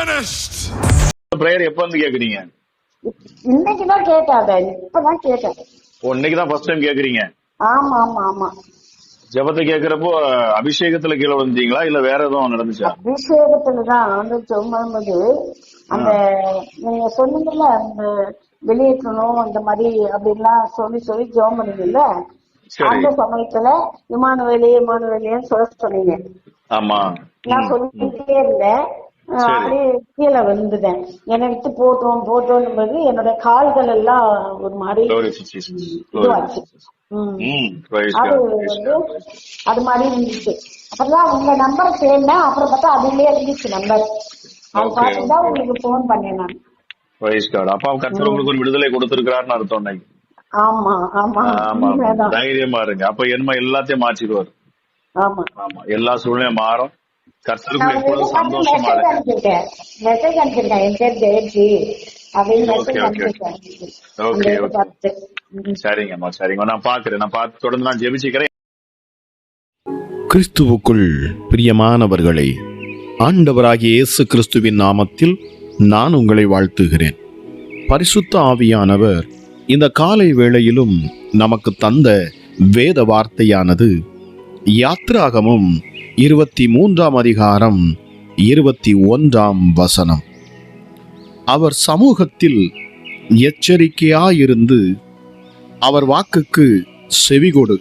finished. Prayer எப்ப வந்து கேக்குறீங்க? இன்னைக்குதான் கேட்டாத இப்பதான் கேட்டேன். இன்னைக்கு தான் ஃபர்ஸ்ட் டைம் கேக்குறீங்க? ஆமா ஆமா ஆமா. ஜெபத்தை கேக்குறப்போ அபிஷேகத்துல கீழே விழுந்தீங்களா? இல்ல வேற எதுவும் நடந்துச்சா? அபிஷேகத்துலதான் வந்து சொல்லும்போது அந்த நீங்க சொன்னீங்கல்ல அந்த வெளியேற்றணும் அந்த மாதிரி அப்படின்லாம் சொல்லி சொல்லி ஜோம் பண்ணீங்கல்ல? அந்த சமயத்துல இமானுவேலே இமானுவேலேன்னு சொல்ல சொன்னீங்க. ஆமா. நான். சொல்லிட்டே இருந்தேன். அப்படியே கீழே விழுந்துட்டேன். என்னை விட்டு போட்டோம் போட்டோம் போது என்னோட கால்கள் எல்லாம் ஒரு மாதிரி இதுவாச்சு. அது வந்து. அது மாதிரி இருந்துச்சு. அப்புறம் உங்க நம்பர் தேடினேன் அப்புறம் பார்த்தா அதுலயே இருந்துச்சு நம்பர் அது Okay, பார்த்து தான் okay. உங்களுக்கு ஃபோன் பண்ணேன் நான். Praise God. அப்பா கர்த்தர் உங்களுக்கு ஒரு விடுதலை கொடுத்திருக்கிறாருன்னு அர்த்தம் இன்னைக்கு. ஆமா ஆமா. ஆமா. தைரியமா இருங்க. அப்ப என்ன எல்லாத்தையும் மாற்றிடுவார். ஆமா. ஆமா. எல்லா சூழ்நிலையும் மாறும். கர்த்தருக்குள்ள நான் எப்பொழுதும் சந்தோஷமா மெசேஜ் அனுப்பிச்சிருக்கேன் என் பேர். சரிங்கம்மா சரிங்க நான் பாக்குறேன் நான் பார்த்து தொடர்ந்து நான் ஜெபிச்சுக்கிறேன். கிறிஸ்துவுக்குள் பிரியமானவர்களே ஆண்டவராகிய இயேசு கிறிஸ்துவின் நாமத்தில் நான் உங்களை வாழ்த்துகிறேன். பரிசுத்த ஆவியானவர் இந்த காலை வேளையிலும் நமக்கு தந்த வேத வார்த்தையானது யாத்ராகமும் இருபத்தி மூன்றாம் அதிகாரம் இருபத்தி ஒன்றாம் வசனம். அவர் சமூகத்தில் எச்சரிக்கையாயிருந்து அவர் வாக்குக்கு செவிகொடு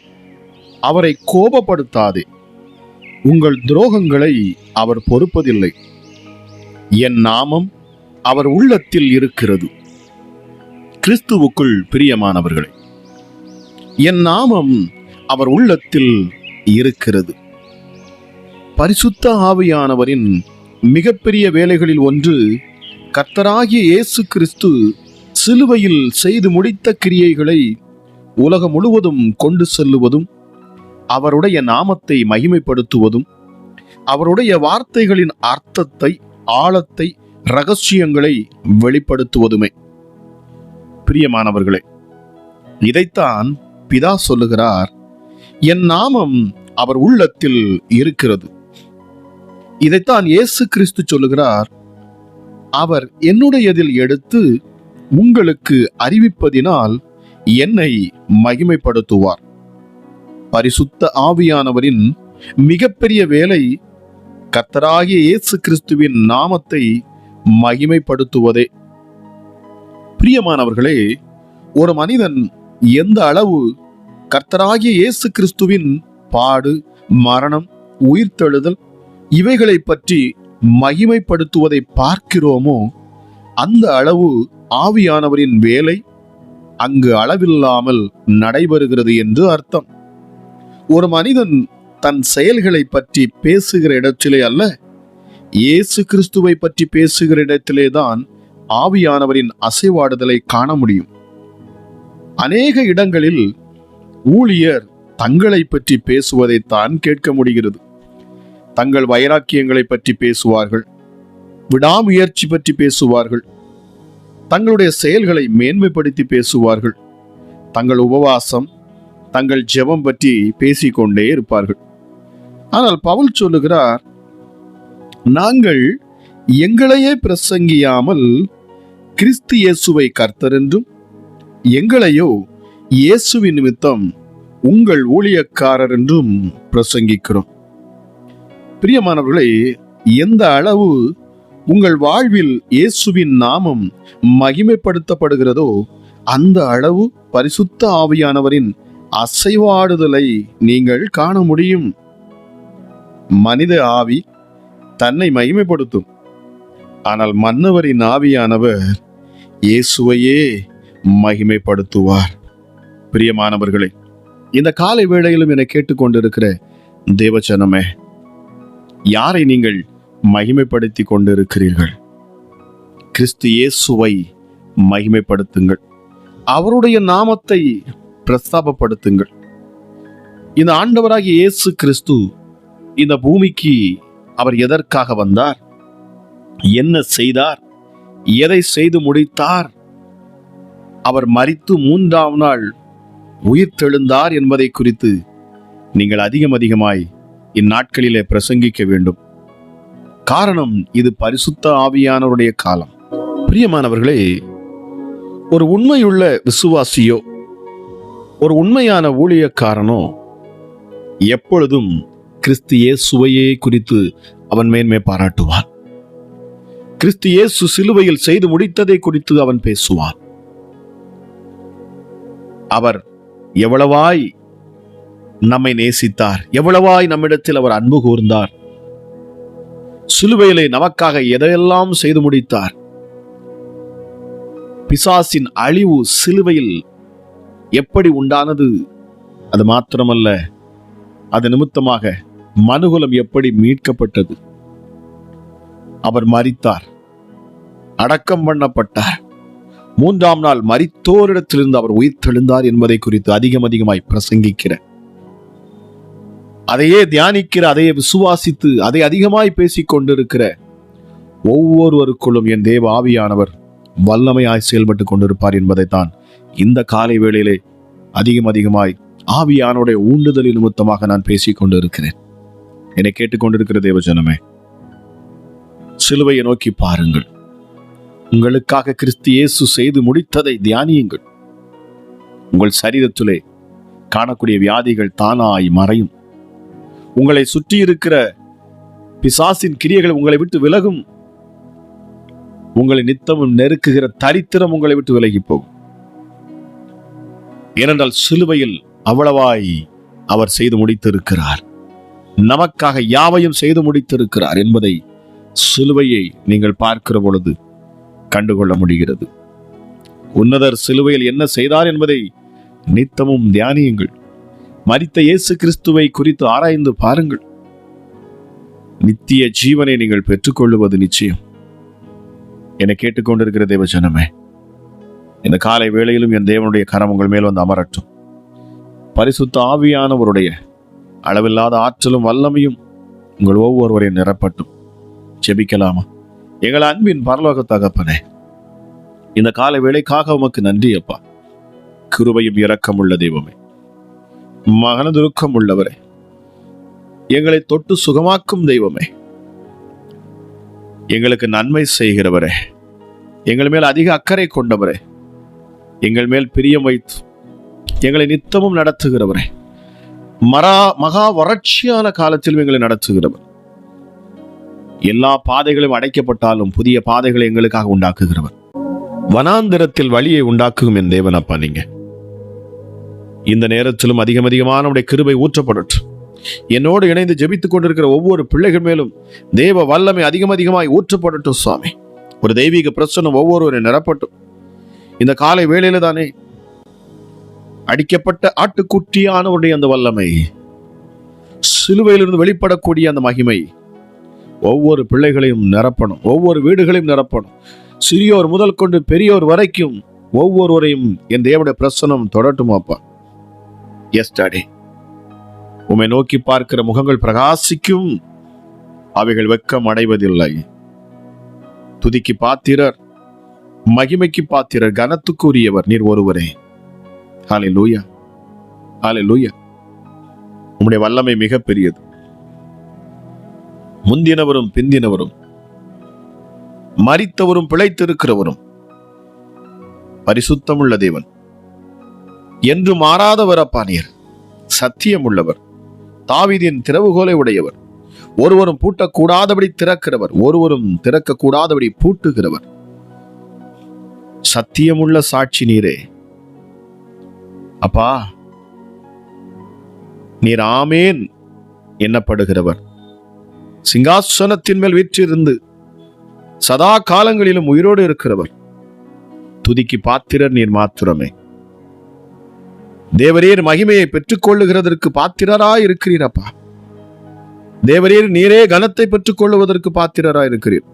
அவரை கோபப்படுத்தாதே. உங்கள் துரோகங்களை அவர் பொறுப்பதில்லை. என் நாமம் அவர் உள்ளத்தில் இருக்கிறது. கிறிஸ்துவுக்குள் பிரியமானவர்களே என் நாமம் அவர் உள்ளத்தில் இருக்கிறது. பரிசுத்த ஆவியானவரின் மிகப்பெரிய வேலைகளில் ஒன்று கர்த்தராகிய இயேசு கிறிஸ்து சிலுவையில் செய்து முடித்த கிரியைகளை உலகம் முழுவதும் கொண்டு செல்லுவதும் அவருடைய நாமத்தை மகிமைப்படுத்துவதும் அவருடைய வார்த்தைகளின் அர்த்தத்தை ஆழத்தை ரகசியங்களை வெளிப்படுத்துவதுமே. பிரியமானவர்களே இதைத்தான் பிதா சொல்லுகிறார் என் நாமம் அவர் உள்ளத்தில் இருக்கிறது. இதைத்தான் இயேசு கிறிஸ்து சொல்லுகிறார். அவர் என்னுடையதில் எடுத்து உங்களுக்கு அறிவிப்பதினால் என்னை மகிமைப்படுத்துவார். பரிசுத்த ஆவியானவரின் மிகப்பெரிய வேலை கர்த்தராகிய இயேசு கிறிஸ்துவின் நாமத்தை மகிமைப்படுத்துவதே. பிரியமானவர்களே ஒரு மனிதன் எந்த அளவு கர்த்தராகிய இயேசு கிறிஸ்துவின் பாடு மரணம் உயிர்த்தெழுதல் இவைகளை பற்றி மகிமைப்படுத்துவதை பார்க்கிறோமோ? அந்த அளவு ஆவியானவரின் வேலை அங்கு அளவில்லாமல் நடைபெறுகிறது என்று அர்த்தம். ஒரு மனிதன் தன் செயல்களை பற்றி பேசுகிற இடத்திலே அல்ல இயேசு கிறிஸ்துவை பற்றி பேசுகிற இடத்திலே தான் ஆவியானவரின் அசைவாடுதலை காண முடியும். அநேக இடங்களில் ஊழியர் தங்களை பற்றி பேசுவதைத்தான் கேட்க முடிகிறது. தங்கள் வைராக்கியங்களை பற்றி பேசுவார்கள் விடாமுயற்சி பற்றி பேசுவார்கள் தங்களுடைய செயல்களை மேன்மைப்படுத்தி பேசுவார்கள். தங்கள் உபவாசம் தங்கள் ஜெபம் பற்றி பேசிக்கொண்டே இருப்பார்கள். ஆனால் பவுல் சொல்லுகிறார் நாங்கள் எங்களையே பிரசங்கியாமல் கிறிஸ்து இயேசுவை கர்த்தர் என்றும் எங்களையோ இயேசுவின் நிமித்தம் உங்கள் ஊழியக்காரர் என்றும் பிரசங்கிக்கிறோம். பிரியமானவர்களே எந்த அளவு உங்கள் வாழ்வில் இயேசுவின் நாமம் மகிமைப்படுத்தப்படுகிறதோ அந்த அளவு பரிசுத்த ஆவியானவரின் அசைவாடுதலை நீங்கள் காண முடியும். மனித ஆவி தன்னை மகிமைப்படுத்தும். ஆனால் மன்னவரின் ஆவியானவர் இயேசுவையே மகிமைப்படுத்துவார். பிரியமானவர்களே இந்த காலை வேளையிலும் என கேட்டுக்கொண்டிருக்கிற தேவச்சனமே யாரை நீங்கள் மகிமைப்படுத்தி கொண்டிருக்கிறீர்கள் கிறிஸ்து இயேசுவை மகிமைப்படுத்துங்கள். அவருடைய நாமத்தை பிரஸ்தாபப்படுத்துங்கள். இந்த ஆண்டவராகிய இயேசு கிறிஸ்து இந்த பூமிக்கு அவர் எதற்காக வந்தார்? என்ன செய்தார்? எதை செய்து முடித்தார்? அவர் மறித்து மூன்றாம் நாள் உயிர்த்தெழுந்தார் என்பதை குறித்து நீங்கள் அதிகம் அதிகமாய் இந்நாட்களிலே பிரசங்கிக்க வேண்டும். காரணம் இது பரிசுத்த ஆவியானவருடைய காலம். பிரியமானவர்களே ஒரு உண்மையுள்ள விசுவாசியோ ஒரு உண்மையான ஊழியக்காரனோ எப்பொழுதும் கிறிஸ்து இயேசுவையே குறித்து அவன் மேன்மை பாராட்டுவான். கிறிஸ்து இயேசு சிலுவையில் செய்து முடித்ததை குறித்து அவன் பேசுவான். அவர் எவ்வளவாய் நம்மை நேசித்தார். எவ்வளவாய் நம்மிடத்தில் அவர் அன்பு கூர்ந்தார். சிலுவையிலே நமக்காக எதையெல்லாம் செய்து முடித்தார். பிசாசின் அழிவு சிலுவையில் எப்படி உண்டானது? அது மாத்திரமல்ல அது நிமித்தமாக மனுகுலம் எப்படி மீட்கப்பட்டது? அவர் மறித்தார் அடக்கம் பண்ணப்பட்டார். மூன்றாம் நாள் மறித்தோரிடத்திலிருந்து அவர் உயிர் தெழுந்தார் என்பதை குறித்து அதிகம் அதிகமாய் பிரசங்கிக்கிற அதையே தியானிக்கிற அதையே விசுவாசித்து அதை அதிகமாய் பேசிக் கொண்டிருக்கிற ஒவ்வொருவருக்குள்ளும் என் தேவ ஆவியானவர் வல்லமையாய் செயல்பட்டு கொண்டிருப்பார் என்பதைத்தான் இந்த காலை வேளையிலே அதிகம் அதிகமாய் ஆவியானுடைய ஊண்டுதலின் நிமித்தமாக நான் பேசிக் கொண்டிருக்கிறேன். என்னை கேட்டுக்கொண்டிருக்கிற தேவஜனமே சிலுவையை நோக்கி பாருங்கள். உங்களுக்காக கிறிஸ்து இயேசு செய்து முடித்ததை தியானியுங்கள். உங்கள் சரீரத்திலே காணக்கூடிய வியாதிகள் தானாய் மறையும். உங்களை சுற்றி இருக்கிற பிசாசின் கிரியைகள் உங்களை விட்டு விலகும். உங்களை நித்தமும் நெருக்குகிற தரித்திரம் உங்களை விட்டு விலகி போகும். ஏனென்றால் சிலுவையில் அவ்வளவாய் அவர் செய்து முடித்திருக்கிறார். நமக்காக யாவையும் செய்து முடித்திருக்கிறார் என்பதை சிலுவையை நீங்கள் பார்க்கிற பொழுது கண்டுகொள்ள முடிகிறது. உன்னதர் சிலுவையில் என்ன செய்தார் என்பதை நித்தமும் தியானியுங்கள். மறித்த இயேசு கிறிஸ்துவை குறித்து ஆராய்ந்து பாருங்கள். நித்திய ஜீவனை நீங்கள் பெற்றுக்கொள்ளுவது நிச்சயம். என்னை கேட்டுக்கொண்டிருக்கிற தேவ ஜனமே இந்த காலை வேளையிலும் என் தேவனுடைய கரம் உங்கள் மேல் வந்து அமரட்டும். பரிசுத்த ஆவியானவருடைய அளவில்லாத ஆற்றலும் வல்லமையும் உங்கள் ஒவ்வொருவரையும் நிரப்பட்டும். ஜெபிக்கலாமா? எங்கள் அன்பின் பரலோக தகப்பனே இந்த கால வேளைக்காக உமக்கு நன்றி அப்பா கிருபையும் இரக்கம் உள்ள தெய்வமே மகனதுருக்கம் உள்ளவரே எங்களை தொட்டு சுகமாக்கும் தெய்வமே. எங்களுக்கு நன்மை செய்கிறவரே எங்கள் மேல் அதிக அக்கறை கொண்டவரே எங்கள் மேல் பிரியம் வைத்து எங்களை நித்தமும் நடத்துகிறவரே. மரா மகா வறட்சியான காலத்தில் எங்களை நடத்துகிறவர். எல்லா பாதைகளும் அடைக்கப்பட்டாலும் புதிய பாதைகளை எங்களுக்காக உண்டாக்குகிறவர். வனாந்திரத்தில் வழியை உண்டாக்குகும் என் தேவன் அப்பா நீங்கள் இந்த நேரத்திலும் அதிகம் அதிகமான உடைய கிருபை ஊற்றப்படட்டும். என்னோடு இணைந்து ஜெபித்துக் கொண்டிருக்கிற ஒவ்வொரு பிள்ளைகள் மேலும் தேவ வல்லமை அதிகம் அதிகமாய் ஊற்றப்படட்டும் சுவாமி. ஒரு தெய்வீக பிரச்சனை ஒவ்வொருவரை நிரப்பட்டும். இந்த காலை வேளையில தானே அடிக்கப்பட்ட ஆட்டுக்குட்டியானவருடைய அந்த வல்லமை சிலுவையிலிருந்து வெளிப்படக்கூடிய அந்த மகிமை ஒவ்வொரு பிள்ளைகளையும் நிரப்பணும் ஒவ்வொரு வீடுகளையும் நிரப்பணும். சிறியோர் முதல் கொண்டு பெரியோர் வரைக்கும் ஒவ்வொருவரையும் என் தேவனுடைய பிரசனம் தொடட்டும் அப்பா. எஸ் டாடி உம்மை நோக்கி பார்க்கிற முகங்கள் பிரகாசிக்கும். அவைகள் வெக்கம் அடைவதில்லை. துதிக்கு பாத்திரர் மகிமைக்கு பாத்திரர் கனத்துக்குரியவர் நீர் ஒருவரே. ஹாலே லூயா ஹாலே லூயா உம்முடைய வல்லமை மிக பெரியது முந்தினவரும் பிந்தினவரும் மறித்தவரும் பிழைத்திருக்கிறவரும் பரிசுத்தமுள்ள தேவன். என்று மாறாதவர் அப்பா நீர். சத்தியமுள்ளவர். தாவிதின் திறவுகோலை உடையவர். ஒருவரும் பூட்டக்கூடாதபடி திறக்கிறவர். ஒருவரும் திறக்கக்கூடாதபடி பூட்டுகிறவர். சத்தியமுள்ள சாட்சி நீரே. அப்பா நீர் ஆமேன் எண்ணப்படுகிறவர் சிங்காசனத்தின் மேல் வீற்றிருந்து சதா காலங்களிலும் உயிரோடு இருக்கிறவர். துதிக்கு பாத்திரர் நீர் மாத்திரமே. தேவரீர் மகிமையை பெற்றுக் கொள்ளுகிறதற்கு பாத்திரராய் இருக்கிறீரப்பா தேவரீர் நீரே கனத்தை பெற்றுக் கொள்ளுவதற்கு பாத்திரராய் இருக்கிறீர்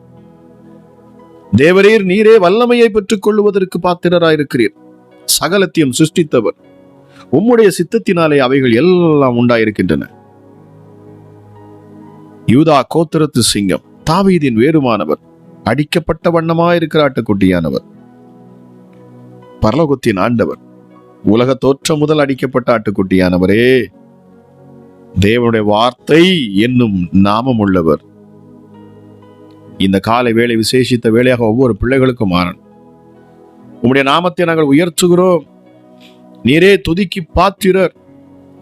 தேவரீர் நீரே வல்லமையை பெற்றுக் கொள்ளுவதற்கு பாத்திரராய் இருக்கிறீர் சகலத்தையும் சிருஷ்டித்தவர். உம்முடைய சித்தத்தினாலே அவைகள் எல்லாம் உண்டாயிருக்கின்றன. யூதா கோத்திரத்து சிங்கம் தாவீதின் வேறுமானவர் அடிக்கப்பட்ட வண்ணமாயிருக்கிற ஆட்டுக்குட்டியானவர் பரலோகத்தின் ஆண்டவர் உலக தோற்றம் முதல் அடிக்கப்பட்ட ஆட்டுக்குட்டியானவரே. தேவனுடைய வார்த்தை என்னும் நாமம் உள்ளவர் இந்த காலை வேலை விசேஷித்த வேலையாக ஒவ்வொரு பிள்ளைகளுக்கும் மாறன் உம்முடைய நாமத்தை நாங்கள் உயர்த்துகிறோம். நீரே துதிக்கு பாத்திரர்.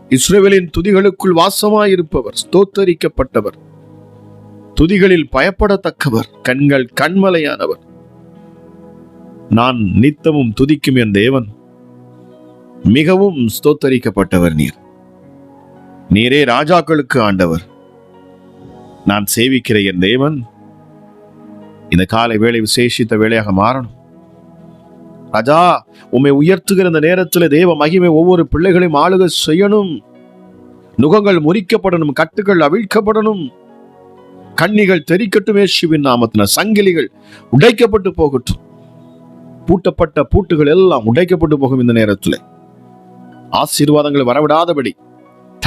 இஸ்ரேவேலின் துதிகளுக்குள் வாசமாயிருப்பவர் ஸ்தோத்தரிக்கப்பட்டவர். துதிகளில் பயப்படத்தக்கவர் கண்கள் கண்மலையானவர். நான் நித்தமும் துதிக்கும் என் தேவன். மிகவும் ஸ்தோத்தரிக்கப்பட்டவர் நீர். நீரே ராஜாக்களுக்கு ஆண்டவர். நான் சேவிக்கிற என் தேவன் இந்த காலை வேலை விசேஷித்த வேலையாக மாறணும். ராஜா உம்மை உயர்த்துகிற இந்த நேரத்தில் தேவ மகிமை ஒவ்வொரு பிள்ளைகளையும் ஆளுக செய்யணும். நுகங்கள் முறிக்கப்படணும் கட்டுகள் அவிழ்க்கப்படணும். கண்ணிகள் தெரிக்கட்டும் இயேசுவின் நாமத்தின சங்கிலிகள் உடைக்கப்பட்டு போகட்டும். பூட்டப்பட்ட பூட்டுகள் எல்லாம் உடைக்கப்பட்டு போகும் இந்த நேரத்தில். ஆசீர்வாதங்களை வரவிடாதபடி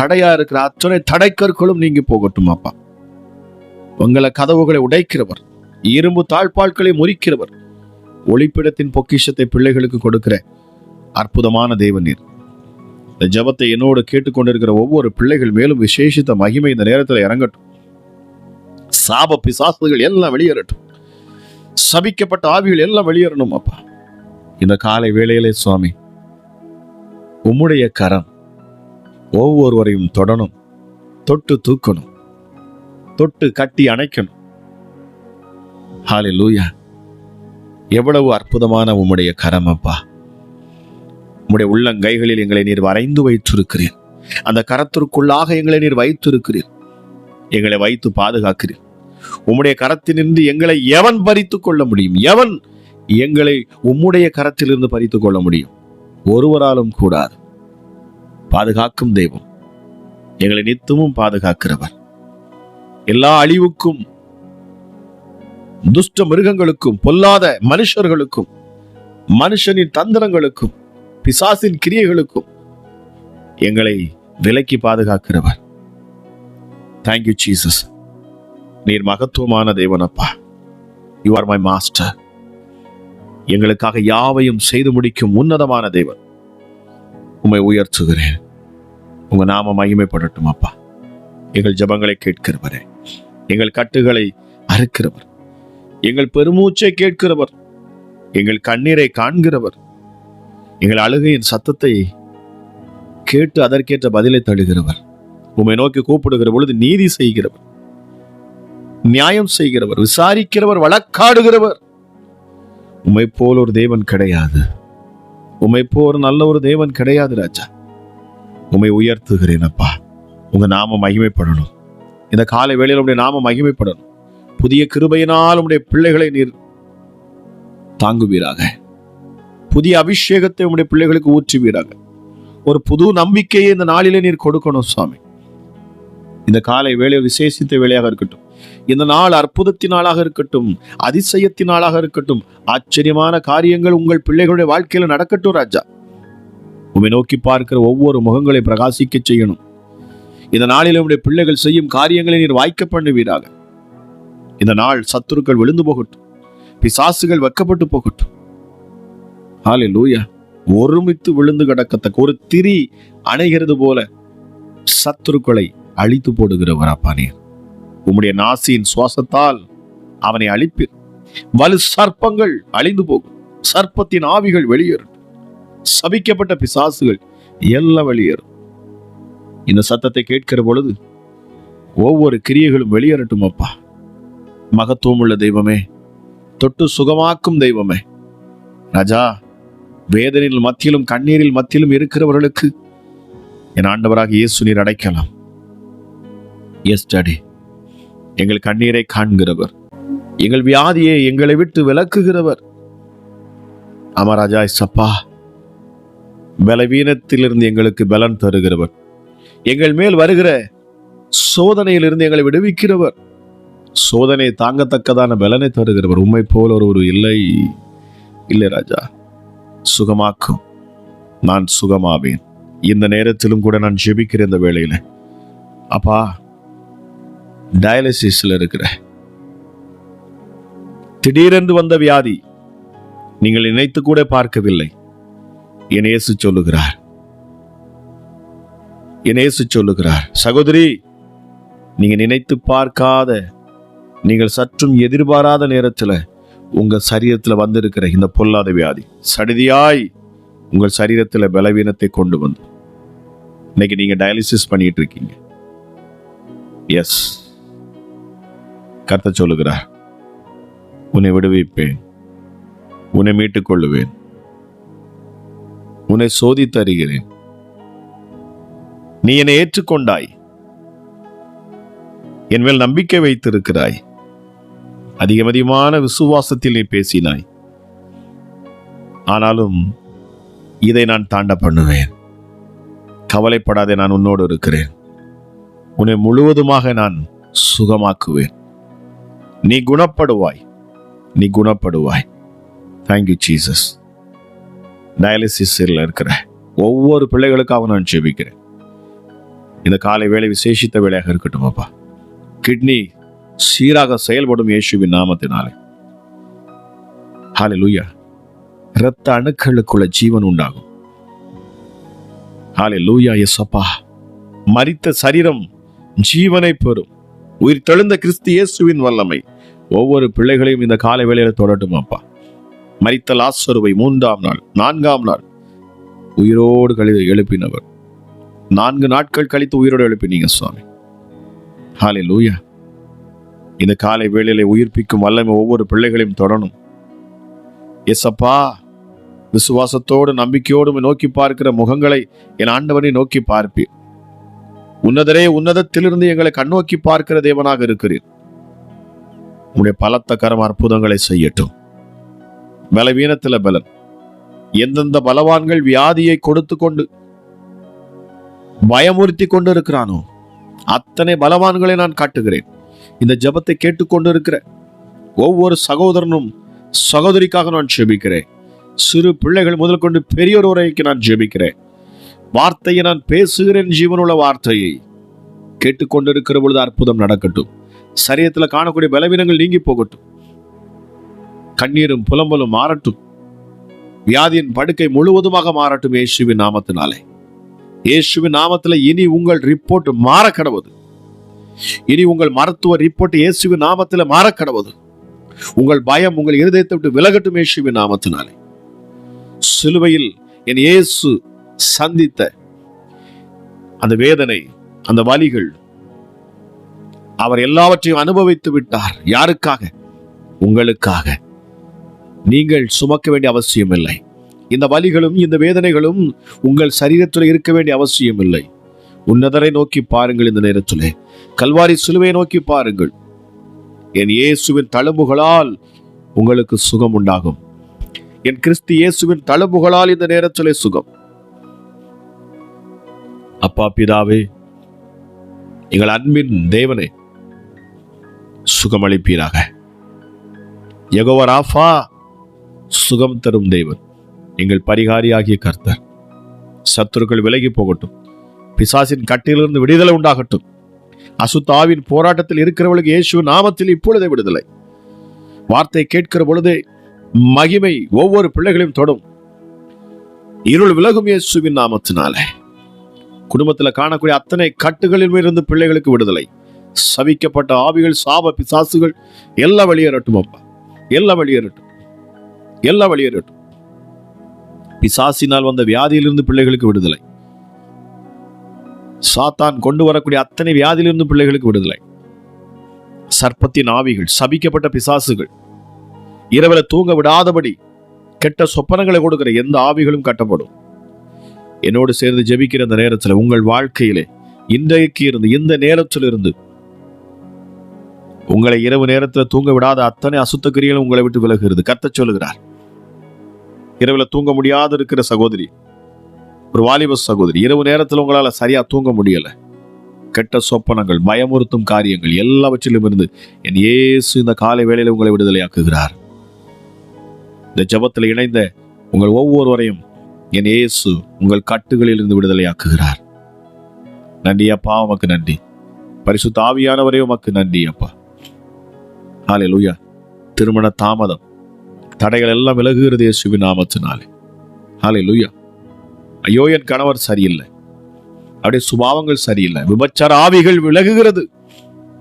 தடையா இருக்கிற அத்தனை தடைக்கற்களும் நீங்கி போகட்டும் அப்பா. உங்களை கதவுகளை உடைக்கிறவர் இரும்பு தாழ்பால்களை முறிக்கிறவர் ஒளிப்பிடத்தின் பொக்கிஷத்தை பிள்ளைகளுக்கு கொடுக்கிற அற்புதமான தேவநீர் இந்த ஜெபத்தை என்னோடு கேட்டுக்கொண்டிருக்கிற ஒவ்வொரு பிள்ளைகள் மேலும் விசேஷித்த மகிமை இந்த நேரத்தில் இறங்கட்டும். சாப பிசாசுகள் எல்லாம் வெளியேறட்டும். சபிக்கப்பட்ட ஆவிகள் எல்லாம் வெளியேறணும் அப்பா. இந்த காலை வேளையிலே சுவாமி உம்முடைய கரம் ஒவ்வொருவரையும் தொடணும் தொட்டு தூக்கணும் தொட்டு கட்டி அணைக்கணும். ஹalleluya. எவ்வளவு அற்புதமான உம்முடைய கரம் அப்பா. உம்முடைய உள்ளங்கைகளில் எங்களை நீர் வரைந்து வைத்திருக்கிறீர். அந்த கரத்திற்குள்ளாக எங்களை நீர் வைத்திருக்கிறீர். எங்களை வைத்து பாதுகாக்கிறீர். உம்முடைய கரத்திலிருந்து எங்களை எவன் பறித்துக் கொள்ள முடியும்? எவன் எங்களை உம்முடைய கரத்திலிருந்து பறித்துக் கொள்ள முடியும்? ஒருவராலும் கூடாது. பாதுகாக்கும் தெய்வம். எங்களை நித்தமும் பாதுகாக்கிறவர். எல்லா அழிவுக்கும் துஷ்ட மிருகங்களுக்கும் பொல்லாத மனுஷர்களுக்கும் மனுஷனின் தந்திரங்களுக்கும் பிசாசின் கிரியைகளுக்கும் எங்களை விலக்கி பாதுகாக்கிறவர். தேங்க்யூ ஜீசஸ் நீர் மகத்துவமான தேவனப்பா. யூ ஆர் மை மாஸ்டர் எங்களுக்காக யாவையும் செய்து முடிக்கும் உன்னதமான தேவன். உம்மை உயர்த்துகிறேன். உங்க நாம மகிமைப்படட்டும் அப்பா. எங்கள் ஜெபங்களை கேட்கிறவரே. எங்கள் கட்டுகளை அறுக்கிறவர். எங்கள் பெருமூச்சை கேட்கிறவர். எங்கள் கண்ணீரை காண்கிறவர். எங்கள் அழுகையின் சத்தத்தை கேட்டு அதற்கேற்ற பதிலை தழுகிறவர். உம்மை நோக்கி கூப்பிடுகிற பொழுது நீதி செய்கிறவர். நியாயம் செய்கிறவர். விசாரிக்கிறவர். வழக்காடுகிறவர். உமை போல் ஒரு தேவன் கிடையாது. உமை போல் நல்ல ஒரு தேவன் கிடையாது ராஜா. உம்மை உயர்த்துகிறேன் அப்பா. உங்க நாம மகிமைப்படணும். இந்த காலை வேளையில் உடைய நாம மகிமைப்படணும். புதிய கிருபையினால் உடைய பிள்ளைகளை நீர் தாங்குவீராக. புதிய அபிஷேகத்தை உடைய பிள்ளைகளுக்கு ஊற்றுவீராக. ஒரு புது நம்பிக்கையை இந்த நாளிலே நீர் கொடுக்கணும் சுவாமி. இந்த காலை வேலை விசேஷித்த வேலையாக இருக்கட்டும். இந்த நாள் அற்புதத்தினாலாக இருக்கட்டும் அதிசயத்தினாலாக இருக்கட்டும் ஆச்சரியமான காரியங்கள் உங்கள் பிள்ளைகளுடைய வாழ்க்கையில நடக்கட்டும் ராஜா. உம்மை நோக்கி பார்க்கிற ஒவ்வொரு முகங்களை பிரகாசிக்க செய்யணும். இந்த நாளில் உடைய பிள்ளைகள் செய்யும் காரியங்களை நீர் வாய்க்க பண்ணுவீராக. இந்த நாள் சத்துருக்கள் விழுந்து போகட்டும் பிசாசுகள் வெக்கப்பட்டு போகட்டும். ஹாலே லூயா ஒருமித்து விழுந்து கிடக்கத்தக்க ஒரு திரி அணைகிறது போல சத்துருக்களை அழித்து போடுகிறவர் அப்பா நீர். உம்முடைய நாசியின் சுவாசத்தால் அவனை அழிப்பீர். வலு சர்ப்பங்கள் அழிந்து போகும். சர்ப்பத்தின் ஆவிகள் வெளியேறும். சபிக்கப்பட்ட பிசாசுகள் எல்லாம் வெளியேறும். இந்த சத்தத்தை கேட்கிற பொழுது ஒவ்வொரு கிரியைகளும் வெளியேறட்டும் அப்பா. மகத்துவம் உள்ள தெய்வமே தொட்டு சுகமாக்கும் தெய்வமே. ராஜா வேதனையில் மத்தியிலும் கண்ணீரில் மத்தியிலும் இருக்கிறவர்களுக்கு என் ஆண்டவராக இயேசு நீர் அடைக்கலாம். எஸ் டாடி எங்கள் கண்ணீரை காண்கிறவர். எங்கள் வியாதியை எங்களை விட்டு விலக்குகிறவர். அமராஜா சப்பா பலவீனத்திலிருந்து எங்களுக்கு பலன் தருகிறவர். எங்கள் மேல் வருகிற சோதனையிலிருந்து எங்களை விடுவிக்கிறவர். சோதனை தாங்கத்தக்கதான பலனை தருகிறவர். உண்மை போல ஒரு இல்லை. இல்லை ராஜா சுகமாக்கும். நான் சுகமாவேன். இந்த நேரத்திலும் கூட நான் ஜெபிக்கிற இந்த வேளையில. அப்பா டயாலிசிஸில் இருக்கிற. திடீரென்று வந்த வியாதி. நீங்கள் நினைத்து கூட பார்க்கவில்லை. என் இயேசு சொல்லுகிறார். என் இயேசு சொல்லுகிறார் சகோதரி நீங்கள் நினைத்து பார்க்காத நீங்கள் சற்றும் எதிர்பாராத நேரத்தில் உங்கள் சரீரத்தில் வந்திருக்கிற இந்த பொல்லாத வியாதி. சடிதியாய் உங்கள் சரீரத்தில் பலவீனத்தை கொண்டு வந்து. இன்னைக்கு நீங்கள் டயாலிசிஸ் பண்ணிட்டு இருக்கீங்க. எஸ் கர்த்த சொல்லுகிறார் உன்னை விடுவிப்பேன் உன்னை மீட்டுக் கொள்ளுவேன் உன்னை சோதித்து அறிகிறேன் நீ என்னை ஏற்றுக்கொண்டாய். என் மேல் நம்பிக்கை வைத்திருக்கிறாய். அதிகமதிகமான விசுவாசத்தில் நீ பேசினாய். ஆனாலும் இதை நான் தாண்ட பண்ணுவேன். கவலைப்படாதே நான் உன்னோடு இருக்கிறேன். உன்னை முழுவதுமாக நான் சுகமாக்குவேன். நீ குணப்படுவாய். நீ குணப்படுவாய். தேங்க்யூ ஜீசஸ் டயாலிசிஸில் இருக்கிற ஒவ்வொரு பிள்ளைகளுக்காக நான் ஜெபிக்கிறேன். இந்த காலை வேலை விசேஷித்த வேலையாக இருக்கட்டும் அப்பா. கிட்னி சீராக செயல்படும் இயேசுவின் நாமத்தினாலே. ஹalleluya இரத்த அணுக்களுக்குள்ள ஜீவன் உண்டாகும். ஹாலே லூயா எஸ் அப்பா மறித்த சரீரம் ஜீவனை பெறும். உயிர் தெழுந்த கிறிஸ்து இயேசுவின் வல்லமை. ஒவ்வொரு பிள்ளைகளையும் இந்த காலை வேளையில தொடட்டும் அப்பா. மறித்த லாசருவை மூன்றாம் நாள் நான்காம் நாள் உயிரோடு கழி எழுப்பினவர். நான்கு நாட்கள் கழித்து உயிரோடு எழுப்பினீங்க சுவாமி. ஹாலே லூயா இந்த காலை வேளையில உயிர்ப்பிக்கும் வல்லமை ஒவ்வொரு பிள்ளைகளையும் தொடணும். எஸ் அப்பா விசுவாசத்தோடு நம்பிக்கையோடு நோக்கி பார்க்கிற முகங்களை என் ஆண்டவனை நோக்கி பார்ப்பேன் உன்னதரே உன்னதத்திலிருந்து எங்களை கண்ணோக்கி பார்க்கிற தேவனாக இருக்கிறீர். உடைய பலத்த கரம் அற்புதங்களை செய்யட்டும். பலவீனத்தில் பலன். எந்தெந்த பலவான்கள் வியாதியை கொடுத்து கொண்டு பயமுறுத்தி கொண்டு இருக்கிறானோ அத்தனை பலவான்களை நான் காட்டுகிறேன். இந்த ஜெபத்தை கேட்டுக்கொண்டு இருக்கிற ஒவ்வொரு சகோதரனும் சகோதரிக்காக நான் ஜெபிக்கிறேன். சிறு பிள்ளைகள் முதல் கொண்டு பெரியோர் வரைக்கும் நான் ஜெபிக்கிறேன். வார்த்தையை நான் பேசுகிறேன் ஜீவனுள்ள வார்த்தையை. கேட்டுக்கொண்டிருக்கிற பொழுது அற்புதம் நடக்கட்டும். சரியத்தில் காணக்கூடிய பலவீனங்கள் நீங்கி போகட்டும். கண்ணீரும் புலம்பலும் மாறட்டும். வியாதியின் படுக்கை முழுவதுமாக மாறட்டும் இயேசுவின் நாமத்தினாலே. இயேசுவின் நாமத்தில் இனி உங்கள் ரிப்போர்ட் மாற கடவுது இனி உங்கள் மருத்துவ ரிப்போர்ட் இயேசுவின் நாமத்தில் மாற கடவுது உங்கள் பயம் உங்கள் இருதயத்தை விட்டு விலகட்டும் இயேசுவின் நாமத்தினாலே. சிலுவையில் என் இயேசு சந்தித்த அந்த வேதனை அந்த வலிகள் அவர் எல்லாவற்றையும் அனுபவித்து விட்டார். யாருக்காக? உங்களுக்காக. நீங்கள் சுமக்க வேண்டிய அவசியம் இல்லை இந்த வலிகளும் இந்த வேதனைகளும் உங்கள் சரீரத்தில் இருக்க வேண்டிய அவசியம் இல்லை உன்னதரை நோக்கி பாருங்கள் இந்த நேரத்திலே. கல்வாரி சிலுவையை நோக்கி பாருங்கள். என் இயேசுவின் தழும்புகளால் உங்களுக்கு சுகம் உண்டாகும் என் கிறிஸ்து இயேசுவின் தழும்புகளால் இந்த நேரத்திலே சுகம். அப்பா பிதாவே எங்கள் அன்பின் தேவனே சுகமளிப்பீராக. யெகோவா சுகம் தரும் தேவன். எங்கள் பரிகாரியாகிய கர்த்தர் சத்துருக்கள் விலகி போகட்டும். பிசாசின் கட்டிலிருந்து விடுதலை உண்டாகட்டும். அசுத்தாவின் போராட்டத்தில் இருக்கிறவளுக்கு இயேசு நாமத்தில் இப்பொழுதே விடுதலை. வார்த்தை கேட்கிற பொழுதே மகிமை ஒவ்வொரு பிள்ளைகளையும் தொடும். இருள் விலகும் இயேசுவின் நாமத்தினாலே. குடும்பத்துல காணக்கூடிய அத்தனை கட்டுகளிலும் இருந்து பிள்ளைகளுக்கு விடுதலை. சவிக்கப்பட்ட ஆவிகள் சாப பிசாசுகள் எல்லாம் வெளியேறட்டும் அப்பா. எல்லாம் வெளியேறட்டும். எல்லாம் வெளியேறட்டும். பிசாசினால் வந்த வியாதியிலிருந்து பிள்ளைகளுக்கு விடுதலை. சாத்தான் கொண்டு வரக்கூடிய அத்தனை வியாதியிலிருந்து பிள்ளைகளுக்கு விடுதலை. சர்ப்பத்தின் ஆவிகள் சபிக்கப்பட்ட பிசாசுகள். இரவுல தூங்க விடாதபடி கெட்ட சொப்பனங்களை கொடுக்கிற எந்த ஆவிகளும் கட்டப்படும். என்னோடு சேர்ந்து ஜெபிக்கிற இந்த நேரத்தில் உங்கள் வாழ்க்கையிலே இன்றைக்கு இருந்து இந்த நேரத்தில் இருந்து உங்களை இரவு நேரத்தில் தூங்க விடாத அத்தனை அசுத்த கிரியைகளும் உங்களை விட்டு விலகுகிறது. கத்த சொல்லுகிறார் இரவுல தூங்க முடியாத இருக்கிற சகோதரி ஒரு வாலிப சகோதரி இரவு நேரத்தில் உங்களால சரியா தூங்க முடியல. கெட்ட சொப்பனங்கள் பயமுறுத்தும் காரியங்கள் எல்லாவற்றிலும் இருந்து என் இயேசு இந்த காலை வேளையில் உங்களை விடுதலையாக்குகிறார். இந்த ஜெபத்தில் இணைந்த உங்கள் ஒவ்வொருவரையும் என் இயேசு உங்கள் கட்டுகளில் இருந்து விடுதலையாக்குகிறார். நன்றி அப்பா உமக்கு நன்றி. பரிசு தாவியானவரே உமக்கு நன்றி அப்பா. ஹாலே லூயா திருமண தாமதம். தடைகள் எல்லாம் விலகுகிறது இயேசுவின் நாமத்தினாலே. ஹாலே லூயா ஐயோ என் கணவர் சரியில்லை. அப்படியே சுபாவங்கள் சரியில்லை. விபச்சார ஆவிகள் விலகுகிறது.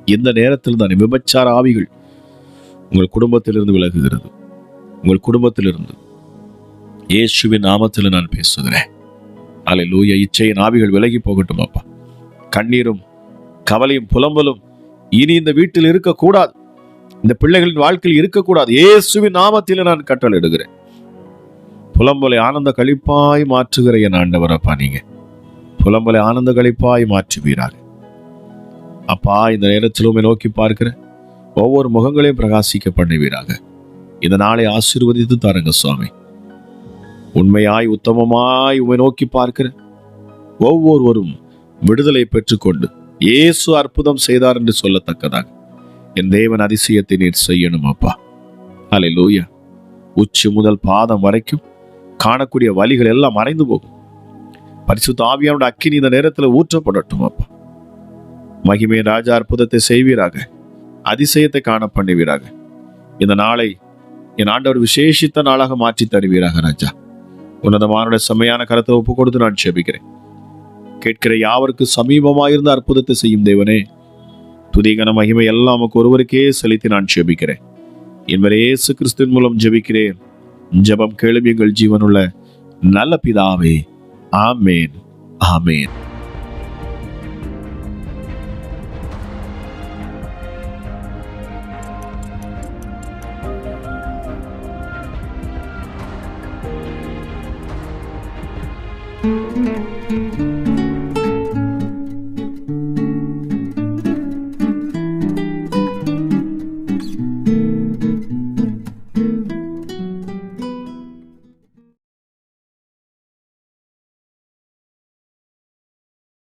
இந்த நேரத்தில் தான் விபச்சார ஆவிகள் உங்கள் குடும்பத்திலிருந்து விலகுகிறது. உங்கள் குடும்பத்திலிருந்து. இயேசுவின் நாமத்தில் நான் பேசுகிறேன். அலை லூய இச்சையின் ஆவிகள் விலகி போகட்டும் அப்பா. கண்ணீரும் கவலையும் புலம்பலும் இனி இந்த வீட்டில் இருக்கக்கூடாது. இந்த பிள்ளைகளின் வாழ்க்கையில் இருக்கக்கூடாது. இயேசுவின் நாமத்தில் நான் கட்டளையிடுகிறேன். புலம்பலை ஆனந்த கழிப்பாய் மாற்றுகிற என் ஆண்டவரப்பா நீங்க. புலம்பலை ஆனந்த கழிப்பாய் மாற்றுவீராக. அப்பா இந்த நேரத்தில் உம்மை நோக்கி பார்க்கிற ஒவ்வொரு முகங்களையும் பிரகாசிக்க பண்ணுவீராக. இந்த நாளை ஆசீர்வதித்து தாருங்க சுவாமி. உண்மையாய் உத்தமமாய் உமை நோக்கி பார்க்கிற ஒவ்வொருவரும் விடுதலை பெற்றுக்கொண்டு இயேசு அற்புதம் செய்தார் என்று சொல்லத்தக்கதாக. என் தேவன் அதிசயத்தை நீர் செய்யணும் அப்பா. லூயா உச்சி முதல் பாதம் வரைக்கும் காணக்கூடிய வலிகள் எல்லாம் மறைந்து போகும். பரிசுத்த ஆவியானோட அக்கினி இந்த நேரத்தில் ஊற்றப்படட்டும் அப்பா. மகிமே ராஜா அற்புதத்தை செய்வீராக. அதிசயத்தை காண பண்ணுவீராக. இந்த நாளை என் ஆண்டவர் விசேஷித்த நாளாக மாற்றி தருவீராக ராஜா. உன்னதமான செம்மையான கருத்தை ஒப்பு கொடுத்து நான் செபிக்கிறேன். கேட்கிற யாவருக்கு சமீபமாயிருந்த அற்புதத்தை செய்யும் தேவனே துதிகன மகிமை எல்லாம் நமக்கு ஒருவருக்கே செலுத்தி நான் ஜெபிக்கிறேன் என்பதை இயேசு கிறிஸ்துவின் மூலம் ஜெபிக்கிறேன். ஜெபம் கேளும் எங்கள் ஜீவனுள்ள நல்ல பிதாவே ஆமேன் ஆமேன்.